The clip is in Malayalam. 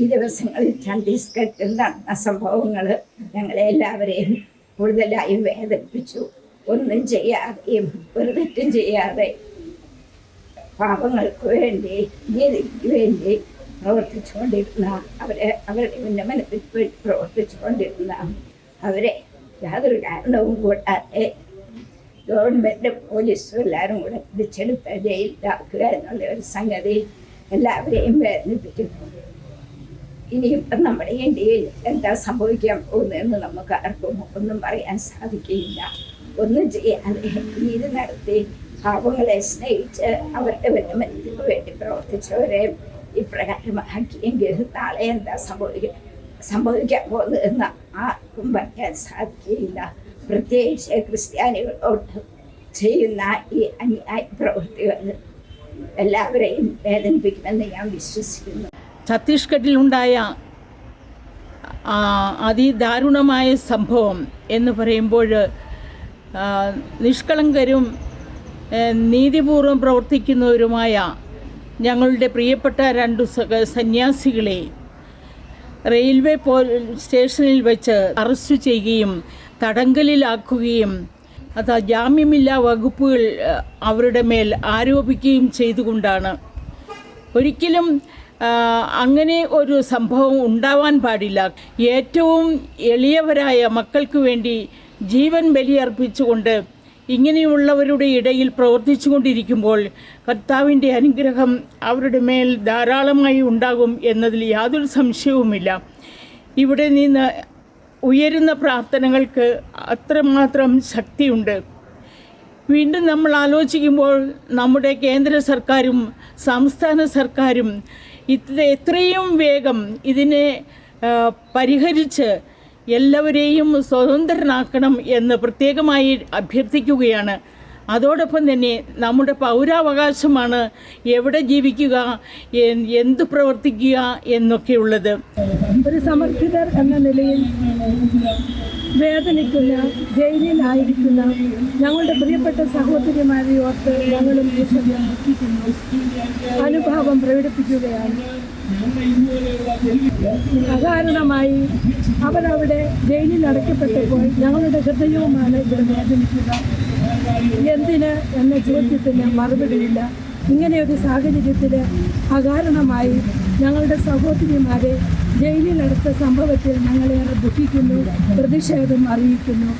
ഈ ദിവസങ്ങളിൽ ഛത്തീസ്ഗഡിൽ നടന്ന സംഭവങ്ങൾ ഞങ്ങളെ എല്ലാവരെയും കൂടുതലായി വേദനിപ്പിച്ചു. ഒന്നും ചെയ്യാതെയും ഒരു തെറ്റും ചെയ്യാതെ പാപങ്ങൾക്ക് വേണ്ടി നീതിക്ക് വേണ്ടി പ്രവർത്തിച്ചുകൊണ്ടിരുന്ന അവരെ അവരുടെ ഉന്നമനത്തിന് വേണ്ടി പ്രവർത്തിച്ചുകൊണ്ടിരുന്ന അവരെ യാതൊരു കാരണവും കൂടാതെ ഗവൺമെന്റ് പോലീസും എല്ലാവരും കൂടെ പിടിച്ചെടുത്ത് ജയിലിലാക്കുക എന്നുള്ള ഒരു സംഗതി എല്ലാവരെയും വേദനിപ്പിക്കുന്നു ഇനിയിപ്പം നമ്മുടെ ഇന്ത്യയിൽ എന്താ സംഭവിക്കാൻ പോകുന്നതെന്ന് നമുക്ക് ആർക്കും ഒന്നും പറയാൻ സാധിക്കില്ല ഒന്നും ചെയ്യാതെ ഇത് നടത്തി പാവങ്ങളെ സ്നേഹിച്ച് അവരുടെ ഉന്നമനത്തിന് വേണ്ടി പ്രവർത്തിച്ചവരെ ഇപ്രകാരമാക്കിയെങ്കിൽ നാളെ എന്താ സംഭവിക്കുക സംഭവിക്കാൻ പോകുന്നതെന്ന് ആർക്കും പറയാൻ സാധിക്കില്ല പ്രത്യേകിച്ച് ക്രിസ്ത്യാനികളോട് ചെയ്യുന്ന ഈ അന്യായ പ്രവൃത്തികൾ എല്ലാവരെയും വേദനിപ്പിക്കുമെന്ന് ഞാൻ വിശ്വസിക്കുന്നു. ഛത്തീസ്ഗഡിലുണ്ടായ അതിദാരുണമായ സംഭവം എന്ന് പറയുമ്പോൾ നിഷ്കളങ്കരും നീതിപൂർവം പ്രവർത്തിക്കുന്നവരുമായ ഞങ്ങളുടെ പ്രിയപ്പെട്ട രണ്ടു സന്യാസികളെ റെയിൽവേ പോ സ്റ്റേഷനിൽ വെച്ച് അറസ്റ്റ് ചെയ്യുകയും തടങ്കലിലാക്കുകയും അത് ജാമ്യമില്ലാ വകുപ്പുകൾ അവരുടെ മേൽ ആരോപിക്കുകയും ചെയ്തുകൊണ്ടാണ്. ഒരിക്കലും അങ്ങനെ ഒരു സംഭവം ഉണ്ടാവാൻ പാടില്ല. ഏറ്റവും എളിയവരായ മക്കൾക്ക് വേണ്ടി ജീവൻ ബലിയർപ്പിച്ചുകൊണ്ട് ഇങ്ങനെയുള്ളവരുടെ ഇടയിൽ പ്രവർത്തിച്ചു കൊണ്ടിരിക്കുമ്പോൾ കർത്താവിന്റെ അനുഗ്രഹം അവരുടെ മേൽ ധാരാളമായി ഉണ്ടാകും എന്നതിൽ യാതൊരു സംശയവുമില്ല. ഇവിടെ നിന്ന് ഉയരുന്ന പ്രാർത്ഥനകൾക്ക് അത്രമാത്രം ശക്തിയുണ്ട്. വീണ്ടും നമ്മൾ ആലോചിക്കുമ്പോൾ നമ്മുടെ കേന്ദ്ര സർക്കാരും സംസ്ഥാന സർക്കാരും ഇത് എത്രയും വേഗം ഇതിനെ പരിഹരിച്ച് എല്ലാവരെയും സ്വതന്ത്രനാക്കണം എന്ന് പ്രത്യേകമായി അഭ്യർത്ഥിക്കുകയാണ്. അതോടൊപ്പം തന്നെ നമ്മുടെ പൗരാവകാശമാണ് എവിടെ ജീവിക്കുക എന്ത് പ്രവർത്തിക്കുക എന്നൊക്കെയുള്ളത്. ഒരു സമർപ്പിതർ എന്ന നിലയിൽ വേദനിക്കുന്ന ജയിലിലായിരിക്കുന്ന ഞങ്ങളുടെ പ്രിയപ്പെട്ട സഹോദരിമാരെ ഓർത്ത് ഞങ്ങളും അനുഭാവം പ്രകടിപ്പിക്കുകയാണ്. അകാരണമായി അവരവിടെ ജയിലിൽ അടയ്ക്കപ്പെട്ടപ്പോൾ ഞങ്ങളുടെ ഹൃദയവുമാണ് ഇവിടെ വേദനിക്കുക. എന്തിന് എന്ന ചോദ്യത്തിന് മറുപടിയില്ല. ഇങ്ങനെയൊരു സാഹചര്യത്തിൽ അകാരണമായി ഞങ്ങളുടെ സഹോദരിമാരെ ജയിലിലടുത്ത സംഭവത്തിൽ ഞങ്ങളേറെ ദുഃഖിക്കുന്നു പ്രതിഷേധം അറിയിക്കുന്നു.